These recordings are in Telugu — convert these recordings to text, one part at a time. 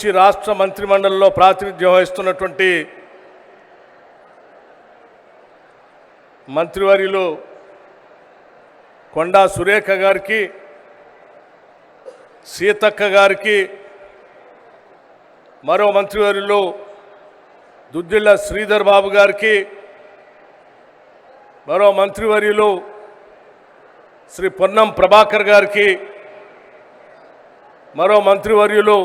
నుంచి రాష్ట్ర మంత్రిమండలిలో ప్రాతినిధ్యం వహిస్తున్నటువంటి మంత్రివర్యులు కొండా సురేఖ గారికి సీతక్క గారికి మరో మంత్రివర్యులు దుద్దిళ్ళ శ్రీధర్ బాబు గారికి మరో మంత్రివర్యులు శ్రీ పొన్నం ప్రభాకర్ గారికి మరో మంత్రివర్యులు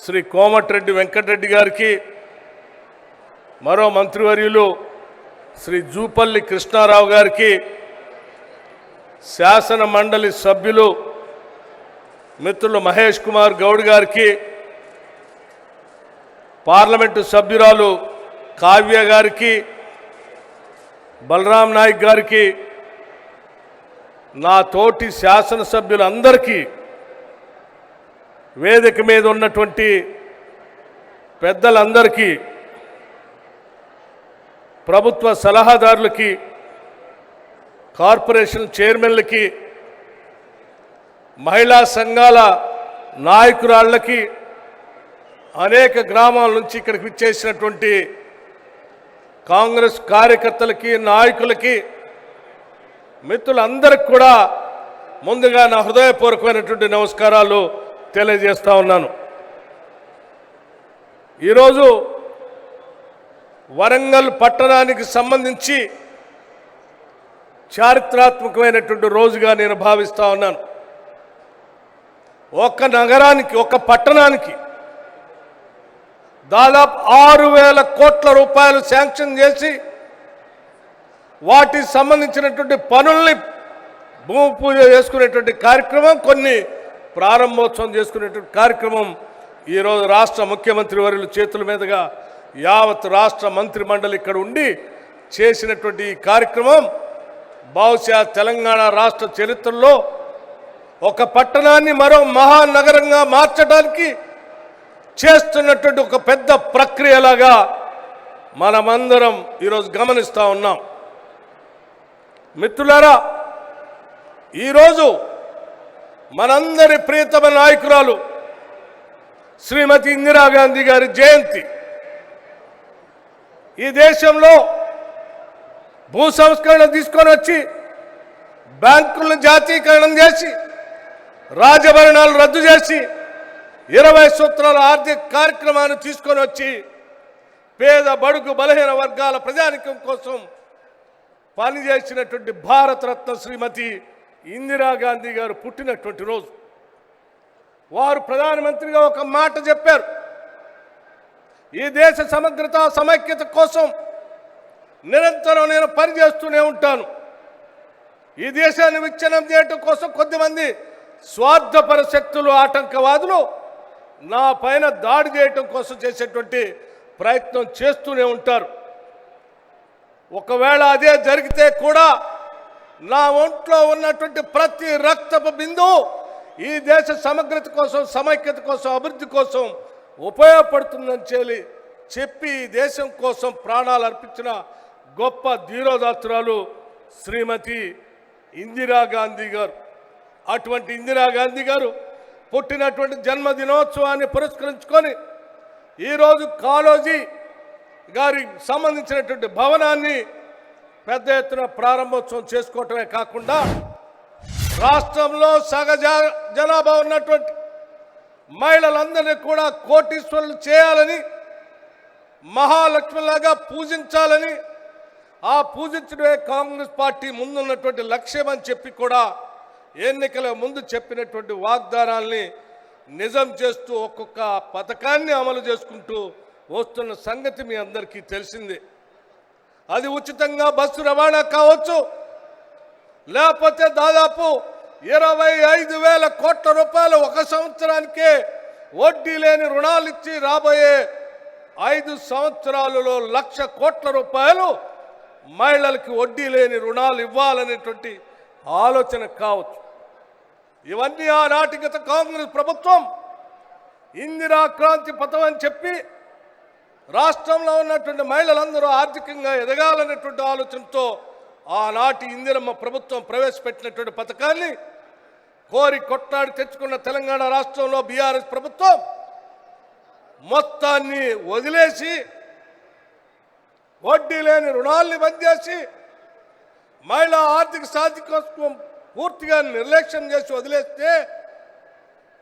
శ్రీ కోమటిరెడ్డి వెంకటరెడ్డి గారికి మరో మంత్రివర్యులు శ్రీ జూపల్లి కృష్ణారావు గారికి శాసన మండలి సభ్యులు మిత్రులు మహేష్ కుమార్ గౌడ్ గారికి పార్లమెంటు సభ్యురాలు కావ్య గారికి బలరాం నాయక్ గారికి నా తోటి శాసనసభ్యులందరికీ వేదిక మీద ఉన్నటువంటి పెద్దలందరికీ ప్రభుత్వ సలహాదారులకి కార్పొరేషన్ చైర్మన్లకి మహిళా సంఘాల నాయకురాళ్ళకి అనేక గ్రామాల నుంచి ఇక్కడికి విచ్చేసినటువంటి కాంగ్రెస్ కార్యకర్తలకి నాయకులకి మిత్రులందరికి కూడా ముందుగా నా హృదయపూర్వకమైనటువంటి నమస్కారాలు. తెలియజేస్తూ ఉన్నాను. ఈరోజు వరంగల్ పట్టణానికి సంబంధించి చారిత్రాత్మకమైనటువంటి రోజుగా నేను భావిస్తూ ఉన్నాను. ఒక నగరానికి ఒక పట్టణానికి దాదాపు ఆరు వేల కోట్ల రూపాయలు శాంక్షన్ చేసి వాటికి సంబంధించినటువంటి పనుల్ని భూమి పూజ చేసుకునేటువంటి కార్యక్రమం కొన్ని ప్రారంభోత్సవం చేసుకునేటువంటి కార్యక్రమం ఈరోజు రాష్ట్ర ముఖ్యమంత్రి వర్యుల చేతుల మీదుగా యావత్ రాష్ట్ర మంత్రి మండలి ఇక్కడ ఉండి చేసినటువంటి ఈ కార్యక్రమం బహుశా తెలంగాణ రాష్ట్ర చరిత్రలో ఒక పట్టణాన్ని మరో మహానగరంగా మార్చడానికి చేస్తున్నటువంటి ఒక పెద్ద ప్రక్రియలాగా మనమందరం ఈరోజు గమనిస్తూ ఉన్నాం. మిత్రులారా ఈరోజు మనందరి ప్రియతమ నాయకురాలు శ్రీమతి ఇందిరాగాంధీ గారి జయంతి. ఈ దేశంలో భూ సంస్కరణ తీసుకొని వచ్చి బ్యాంకులను జాతీయకరణం చేసి రాజభరణాలు రద్దు చేసి ఇరవై సూత్రాల ఆర్థిక కార్యక్రమాన్ని తీసుకొని వచ్చి పేద బడుగు బలహీన వర్గాల ప్రజానికం కోసం పనిచేసినటువంటి భారతరత్న శ్రీమతి ఇందిరాగాంధీ గారు పుట్టినటువంటి రోజు. వారు ప్రధానమంత్రిగా ఒక మాట చెప్పారు. ఈ దేశ సమగ్రత సమైక్యత కోసం నిరంతరం నేను పనిచేస్తూనే ఉంటాను. ఈ దేశాన్ని విచ్ఛిన్నం చేయటం కోసం కొద్దిమంది స్వార్థపర శక్తులు ఆటంకవాదులు నా పైన దాడి చేయటం కోసం చేసేటువంటి ప్రయత్నం చేస్తూనే ఉంటారు. ఒకవేళ అదే జరిగితే కూడా నా ఒంట్లో ఉన్నటువంటి ప్రతి రక్తపు బిందువు ఈ దేశ సమగ్రత కోసం సమైక్యత కోసం అభివృద్ధి కోసం ఉపయోగపడుతుందని చెల్లి చెప్పి ఈ దేశం కోసం ప్రాణాలు అర్పించిన గొప్ప ధీరోదాత్రాలు శ్రీమతి ఇందిరాగాంధీ గారు. అటువంటి ఇందిరాగాంధీ గారు పుట్టినటువంటి జన్మదినోత్సవాన్ని పురస్కరించుకొని ఈరోజు కాలోజీ గారికి సంబంధించినటువంటి భవనాన్ని పెద్ద ఎత్తున ప్రారంభోత్సవం చేసుకోవటమే కాకుండా రాష్ట్రంలో సగజ జనాభా ఉన్నటువంటి మహిళలందరినీ కూడా కోటీశ్వరులు చేయాలని మహాలక్ష్మిలాగా పూజించాలని ఆ పూజించడమే కాంగ్రెస్ పార్టీ ముందున్నటువంటి లక్ష్యం అని చెప్పి కూడా ఎన్నికల ముందు చెప్పినటువంటి వాగ్దానాల్ని నిజం చేస్తూ ఒక్కొక్క పథకాన్ని అమలు చేసుకుంటూ వస్తున్న సంగతి మీ అందరికీ తెలిసిందే. అది ఉచితంగా బస్సు రవాణా కావచ్చు. లేకపోతే దాదాపు ఇరవై ఐదు వేల కోట్ల రూపాయలు ఒక సంవత్సరానికే వడ్డీ లేని రుణాలు ఇచ్చి రాబోయే ఐదు సంవత్సరాలలో లక్ష కోట్ల రూపాయలు మహిళలకి వడ్డీ లేని రుణాలు ఇవ్వాలనేటువంటి ఆలోచన కావచ్చు. ఇవన్నీ ఆనాటి గత కాంగ్రెస్ ప్రభుత్వం ఇందిరా క్రాంతి పథం అని చెప్పి రాష్ట్రంలో ఉన్నటువంటి మహిళలందరూ ఆర్థికంగా ఎదగాలనేటువంటి ఆలోచనతో ఆనాటి ఇందిరమ్మ ప్రభుత్వం ప్రవేశపెట్టినటువంటి పథకాన్ని కోరి కొట్లాడి తెచ్చుకున్న తెలంగాణ రాష్ట్రంలో బీఆర్ఎస్ ప్రభుత్వం మొత్తాన్ని వదిలేసి వడ్డీ లేని రుణాల్ని బంద్ చేసి మహిళా ఆర్థిక సాధికోత్వం పూర్తిగా నిర్లక్ష్యం చేసి వదిలేస్తే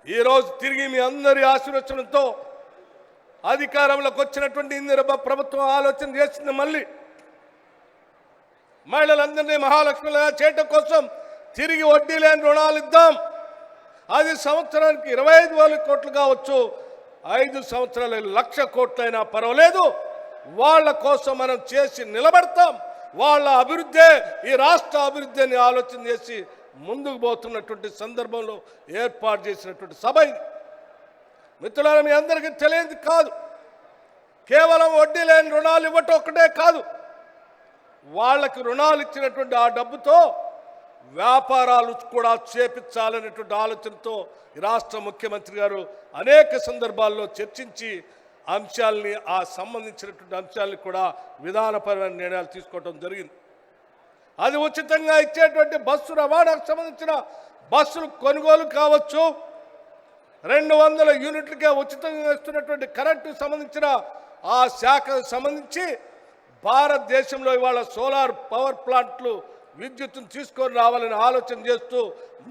ఈరోజు తిరిగి మీ అందరి ఆశీర్వచనంతో అధికారంలోకి వచ్చినటువంటి ఇందిరమ్మ ప్రభుత్వం ఆలోచన చేసింది మళ్ళీ. మహిళలందరినీ మహాలక్ష్మిగా చేయటం కోసం తిరిగి వడ్డీ లేని రుణాలు ఇద్దాం. అది సంవత్సరానికి ఇరవై ఐదు వేల కోట్లు కావచ్చు ఐదు సంవత్సరాలు లక్ష కోట్లైనా పర్వాలేదు. వాళ్ళ కోసం మనం చేసి నిలబడతాం. వాళ్ళ అభివృద్ధే ఈ రాష్ట్ర అభివృద్ధి అని ఆలోచన చేసి ముందుకు పోతున్నటువంటి సందర్భంలో ఏర్పాటు చేసినటువంటి సభ ఇది. మిత్రులారా మీ అందరికీ తెలియదు కాదు. కేవలం వడ్డీ లేని రుణాలు ఇవ్వటం ఒక్కటే కాదు. వాళ్ళకి రుణాలు ఇచ్చినటువంటి ఆ డబ్బుతో వ్యాపారాలు కూడా చేపించాలనేటువంటి ఆలోచనతో ఈ రాష్ట్ర ముఖ్యమంత్రి గారు అనేక సందర్భాల్లో చర్చించి అంశాలని ఆ సంబంధించినటువంటి అంశాలని కూడా విధానపరమైన నిర్ణయాలు తీసుకోవడం జరిగింది. అది ఉచితంగా ఇచ్చేటువంటి బస్సు రవాణాకు సంబంధించిన బస్సులు కొనుగోలు కావచ్చు. రెండు వందల యూనిట్లకే ఉచితంగా ఇస్తున్నటువంటి కరెంటు సంబంధించిన ఆ శాఖకు సంబంధించి భారతదేశంలో ఇవాళ సోలార్ పవర్ ప్లాంట్లు విద్యుత్తును తీసుకొని రావాలని ఆలోచన చేస్తూ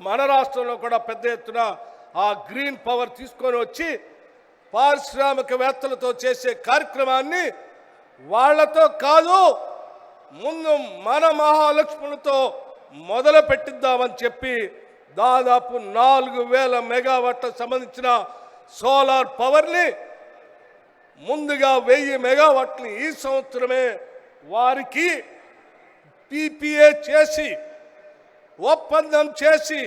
మన రాష్ట్రంలో కూడా పెద్ద ఎత్తున ఆ గ్రీన్ పవర్ తీసుకొని వచ్చి పారిశ్రామికవేత్తలతో చేసే కార్యక్రమాన్ని వాళ్ళతో కాదు ముందు మన మహాలక్ష్ములతో మొదలు పెట్టిద్దామని చెప్పి దాదాపు నాలుగు వేల మెగావాట్ల సంబంధించిన సోలార్ పవర్ని ముందుగా వెయ్యి మెగావాట్ని ఈ సంవత్సరమే వారికి పిపిఏ చేసి ఒప్పందం చేసి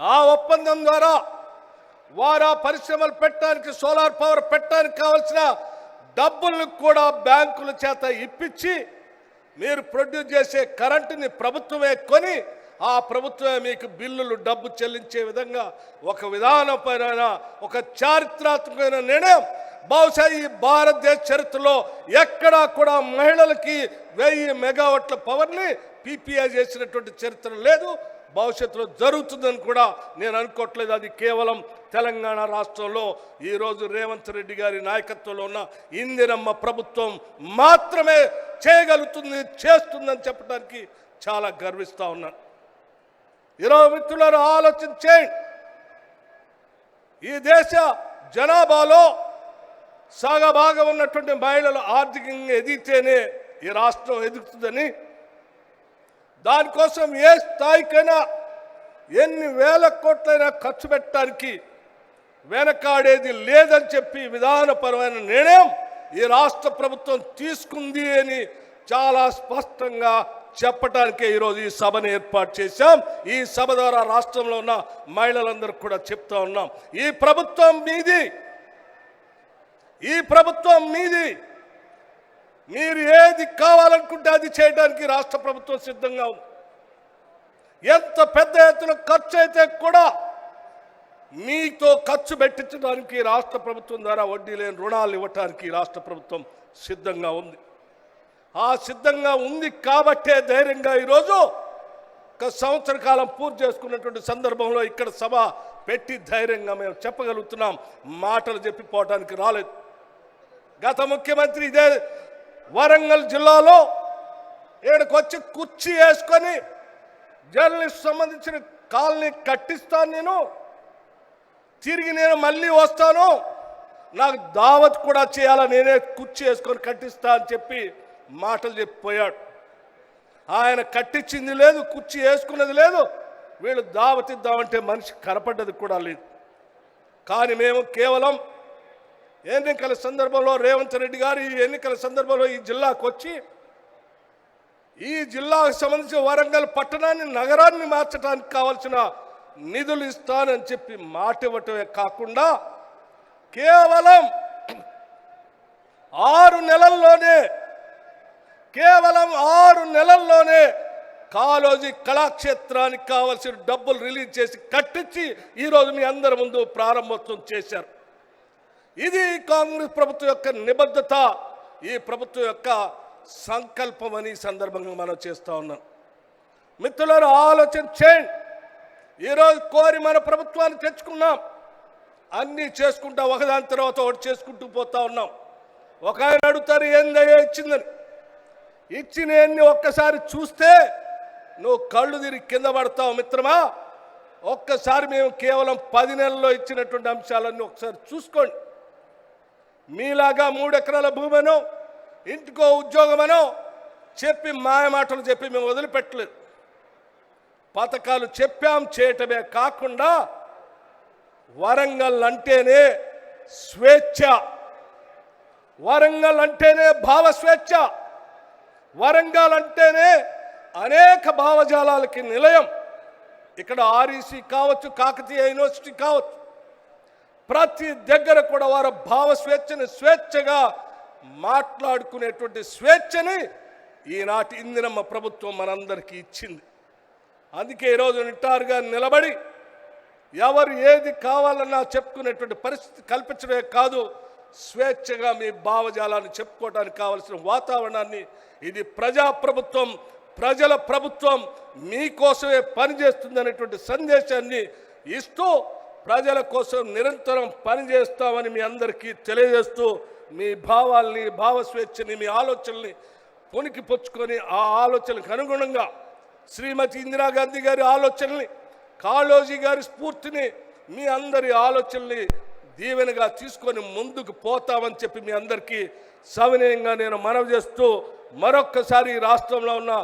ఆ ఒప్పందం ద్వారా వారు ఆ పరిశ్రమలు పెట్టడానికి సోలార్ పవర్ పెట్టడానికి కావాల్సిన డబ్బులను కూడా బ్యాంకుల చేత ఇప్పించి మీరు ప్రొడ్యూస్ చేసే కరెంటుని ప్రభుత్వమే కొని ఆ ప్రభుత్వమే మీకు బిల్లులు డబ్బు చెల్లించే విధంగా ఒక విధానపరమైన ఒక చారిత్రాత్మకమైన నిర్ణయం. బహుశా ఈ భారతదేశ చరిత్రలో ఎక్కడా కూడా మహిళలకి వెయ్యి మెగావాట్ల పవర్ని పీపీఐ చేసినటువంటి చరిత్ర లేదు. భవిష్యత్తులో జరుగుతుందని కూడా నేను అనుకోవట్లేదు. అది కేవలం తెలంగాణ రాష్ట్రంలో ఈరోజు రేవంత్ రెడ్డి గారి నాయకత్వంలో ఉన్న ఇందిరమ్మ ప్రభుత్వం మాత్రమే చేయగలుగుతుంది చేస్తుందని చెప్పడానికి చాలా గర్విస్తూ ఉన్నాను. ఈరోజు మిత్రులను ఆలోచన చేయండి ఈ దేశ జనాభాలో సగభాగం ఉన్నటువంటి మహిళలు ఆర్థికంగా ఎదిగితేనే ఈ రాష్ట్రం ఎదుగుతుందని దానికోసం ఏ స్థాయికైనా ఎన్ని వేల కోట్లైనా ఖర్చు పెట్టడానికి వెనకాడేది లేదని చెప్పి విధానపరమైన నిర్ణయం ఈ రాష్ట్ర ప్రభుత్వం తీసుకుంది అని చాలా స్పష్టంగా చెప్పటానికే ఈరోజు ఈ సభను ఏర్పాటు చేశాం. ఈ సభ ద్వారా రాష్ట్రంలో ఉన్న మహిళలందరూ కూడా చెప్తా ఉన్నాం. ఈ ప్రభుత్వం మీది. ఈ ప్రభుత్వం మీది. మీరు ఏది కావాలనుకుంటే అది చేయడానికి రాష్ట్ర ప్రభుత్వం సిద్ధంగా ఉంది. ఎంత పెద్ద ఎత్తున ఖర్చు అయితే కూడా మీతో ఖర్చు పెట్టించడానికి రాష్ట్ర ప్రభుత్వం ద్వారా వడ్డీ లేని రుణాలు ఇవ్వటానికి రాష్ట్ర ప్రభుత్వం సిద్ధంగా ఉంది. ఆ సిద్ధంగా ఉంది కాబట్టే ధైర్యంగా ఈరోజు ఒక సంవత్సర కాలం పూర్తి చేసుకున్నటువంటి సందర్భంలో ఇక్కడ సభ పెట్టి ధైర్యంగా మేము చెప్పగలుగుతున్నాం. మాటలు చెప్పిపోవటానికి రాలేదు. గత ముఖ్యమంత్రి ఇదే వరంగల్ జిల్లాలో ఇక్కడికి వచ్చి కుర్చీ వేసుకొని జర్నలిస్ట్ సంబంధించిన కాలనీ కట్టిస్తాను నేను. తిరిగి నేను మళ్ళీ వస్తాను. నాకు దావత్ కూడా చేయాలా నేనే కుర్చీ వేసుకొని కట్టిస్తా అని చెప్పి మాటలు చెప్పిపోయాడు. ఆయన కట్టించింది లేదు కుర్చీ వేసుకున్నది లేదు. వీళ్ళు దావతిద్దామంటే మనిషి కనపడ్డది కూడా లేదు. కానీ మేము కేవలం ఎన్నికల సందర్భంలో రేవంత్ రెడ్డి గారు ఈ ఎన్నికల సందర్భంలో ఈ జిల్లాకు వచ్చి ఈ జిల్లాకు సంబంధించిన వరంగల్ పట్టణాన్ని నగరాన్ని మార్చడానికి కావాల్సిన నిధులు ఇస్తానని చెప్పి మాట ఇవ్వటమే కాకుండా కేవలం ఆరు నెలల్లోనే కేవలం ఆరు నెలల్లోనే కాలోజీ కళాక్షేత్రానికి కావలసిన డబ్బులు రిలీజ్ చేసి కట్టించి ఈరోజు మీ అందరి ముందు ప్రారంభోత్సవం చేశారు. ఇది కాంగ్రెస్ ప్రభుత్వం యొక్క నిబద్ధత ఈ ప్రభుత్వం యొక్క సంకల్పం అని సందర్భంగా మనం చేస్తూ ఉన్నాం. మిత్రులను ఆలోచన చేయండి. ఈరోజు కోరి మన ప్రభుత్వాన్ని తెచ్చుకున్నాం. అన్నీ చేసుకుంటా ఒకదాని తర్వాత ఒకటి చేసుకుంటూ పోతా ఉన్నాం. ఒక ఆయన అడుగుతారు ఏందయ్యా ఇచ్చిందని? ఇచ్చినన్ని ఒక్కసారి చూస్తే నువ్వు కళ్ళు తిరిగి కింద పడతావు మిత్రమా? ఒక్కసారి మేము కేవలం పది నెలల్లో ఇచ్చినటువంటి అంశాలన్నీ ఒకసారి చూసుకోండి. మీలాగా మూడు ఎకరాల భూమనో ఇంటికో ఉద్యోగమనో చెప్పి మాయ మాటలు చెప్పి మేము వదిలిపెట్టలేదు. పథకాలు చెప్పాం చేయటమే కాకుండా వరంగల్ అంటేనే స్వేచ్ఛ. వరంగల్ అంటేనే భావ స్వేచ్ఛ. వరంగల్ అంటేనే అనేక భావజాలాలకి నిలయం. ఇక్కడ ఆర్ఈసీ కావచ్చు కాకతీయ యూనివర్సిటీ కావచ్చు. ప్రతి దగ్గర కూడా వారు భావ స్వేచ్ఛని స్వేచ్ఛగా మాట్లాడుకునేటువంటి స్వేచ్ఛని ఈనాటి ఇందిరమ్మ ప్రభుత్వం మనందరికీ ఇచ్చింది. అందుకే ఈరోజు నిట్టారుగా నిలబడి ఎవరు ఏది కావాలన్నా చెప్పుకునేటువంటి పరిస్థితి కల్పించడమే కాదు స్వేచ్ఛగా మీ భావజాలాన్ని చెప్పుకోవడానికి కావలసిన వాతావరణాన్ని ఇది ప్రజా ప్రభుత్వం ప్రజల ప్రభుత్వం మీకోసమే పనిచేస్తుందనేటువంటి సందేశాన్ని ఇస్తూ ప్రజల కోసం నిరంతరం పనిచేస్తామని మీ అందరికీ తెలియజేస్తూ మీ భావాల్ని భావ స్వేచ్ఛని మీ ఆలోచనల్ని పొనికి పుచ్చుకొని ఆ ఆలోచనకు అనుగుణంగా శ్రీమతి ఇందిరాగాంధీ గారి ఆలోచనల్ని కాళోజీ గారి స్ఫూర్తిని మీ అందరి ఆలోచనల్ని దీవెనగా తీసుకొని ముందుకు పోతామని చెప్పి మీ అందరికీ సవినయంగా నేను మనవి చేస్తూ మరొక్కసారి రాష్ట్రంలో ఉన్న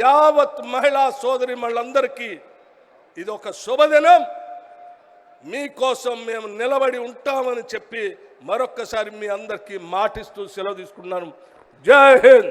యావత్ మహిళా సోదరి మళ్ళందరికీ ఇది ఒక శుభదినం. మీకోసం మేము నిలబడి ఉంటామని చెప్పి మరొక్కసారి మీ అందరికీ మాటిస్తూ సెలవు తీసుకున్నాను జై హింద్!